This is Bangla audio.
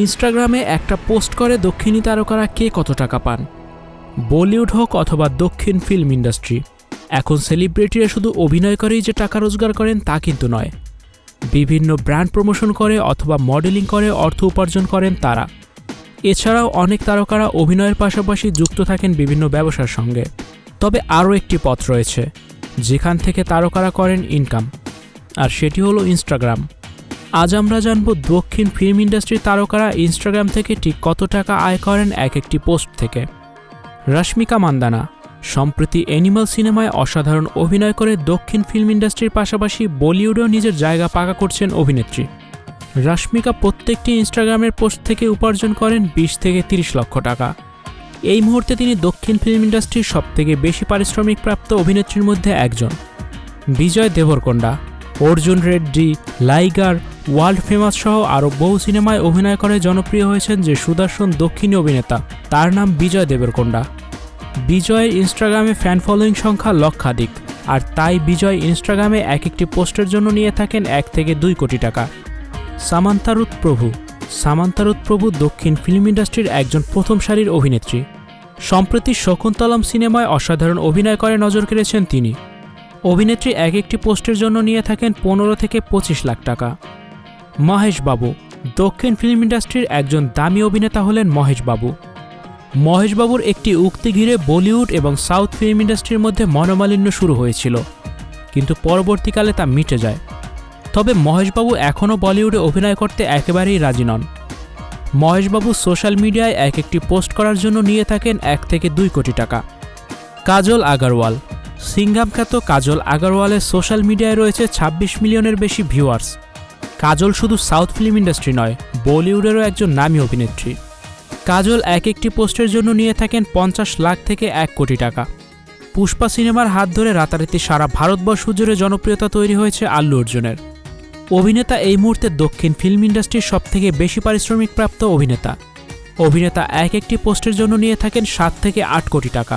ইনস্টাগ্রামে একটা পোস্ট করে দক্ষিণী তারকারা কে কত টাকা পান? বলিউড হোক অথবা দক্ষিণ ফিল্ম ইন্ডাস্ট্রি, এখন সেলিব্রিটিরা শুধু অভিনয় করেই যে টাকা রোজগার করেন তা কিন্তু নয়। বিভিন্ন ব্র্যান্ড প্রমোশন করে অথবা মডেলিং করে অর্থ উপার্জন করেন তারা। এছাড়াও অনেক তারকারা অভিনয়ের পাশাপাশি যুক্ত থাকেন বিভিন্ন ব্যবসার সঙ্গে। তবে আরও একটি পথ রয়েছে, যেখান থেকে তারকারা করেন ইনকাম আর সেটি হলো ইনস্টাগ্রাম আজ আমরা জানব দক্ষিণ ফিল্ম ইন্ডাস্ট্রির তারকারা ইনস্টাগ্রাম থেকে ঠিক কত টাকা আয় করেন এক একটি পোস্ট থেকে। রশ্মিকা মান্দানা, সম্প্রতি অ্যানিমাল সিনেমায় অসাধারণ অভিনয় করে দক্ষিণ ফিল্ম ইন্ডাস্ট্রির পাশাপাশি বলিউডেও নিজের জায়গা পাকা করছেন অভিনেত্রী। রশ্মিকা প্রত্যেকটি ইনস্টাগ্রামের পোস্ট থেকে উপার্জন করেন বিশ থেকে তিরিশ লক্ষ টাকা। এই মুহূর্তে তিনি দক্ষিণ ফিল্ম ইন্ডাস্ট্রির সবথেকে বেশি পারিশ্রমিক প্রাপ্ত অভিনেত্রীর মধ্যে একজন। বিজয় দেবরকোন্ডা অর্জুন রেড্ডি, লাইগার, ওয়ার্ল্ড ফেমাস সহ আরও বহু সিনেমায় অভিনয় করে জনপ্রিয় হয়েছেন যে সুদর্শন দক্ষিণী অভিনেতা। তার নাম বিজয় দেবরকোন্ডা। বিজয়ের ইনস্টাগ্রামে ফ্যান ফলোয়িং সংখ্যা লক্ষাধিক, আর তাই বিজয় ইনস্টাগ্রামে এক একটি পোস্টের জন্য নিয়ে থাকেন এক থেকে দুই কোটি টাকা। সামান্তারুত প্রভু। সামান্তারুত প্রভু দক্ষিণ ফিল্ম ইন্ডাস্ট্রির একজন প্রথম সারির অভিনেত্রী। সম্প্রতি শকুন্তলম সিনেমায় অসাধারণ অভিনয় করে নজর কেড়েছেন তিনি। অভিনেত্রী এক একটি পোস্টের জন্য নিয়ে থাকেন পনেরো থেকে পঁচিশ লাখ টাকা। মহেশ বাবু, দক্ষিণ ফিল্ম ইন্ডাস্ট্রির একজন দামি অভিনেতা হলেন মহেশ বাবু। মহেশবাবুর একটি উক্তি ঘিরে বলিউড এবং সাউথ ফিল্ম ইন্ডাস্ট্রির মধ্যে মনোমালিন্য শুরু হয়েছিল, কিন্তু পরবর্তীকালে তা মিটে যায়। তবে মহেশবাবু এখনও বলিউডে অভিনয় করতে একেবারেই রাজি নন। মহেশবাবু সোশ্যাল মিডিয়ায় এক একটি পোস্ট করার জন্য নিয়ে থাকেন এক থেকে দুই কোটি টাকা। কাজল আগারওয়াল সিঙ্গাম খ্যাত কাজল আগারওয়ালের সোশ্যাল মিডিয়ায় রয়েছে ২৬ মিলিয়নের বেশি ভিউয়ার্স। কাজল শুধু সাউথ ফিল্ম ইন্ডাস্ট্রি নয়, বলিউডেরও একজন নামী অভিনেত্রী। কাজল এক একটি পোস্টের জন্য নিয়ে থাকেন পঞ্চাশ লাখ থেকে এক কোটি টাকা। পুষ্পা সিনেমার হাত ধরে রাতারাতি সারা ভারতবর্ষ জুড়ে জনপ্রিয়তা তৈরি হয়েছে আল্লু অর্জুনের। অভিনেতা এই মুহূর্তে দক্ষিণ ফিল্ম ইন্ডাস্ট্রির সবথেকে বেশি পারিশ্রমিক প্রাপ্ত অভিনেতা। অভিনেতা এক একটি পোস্টের জন্য নিয়ে থাকেন সাত থেকে আট কোটি টাকা।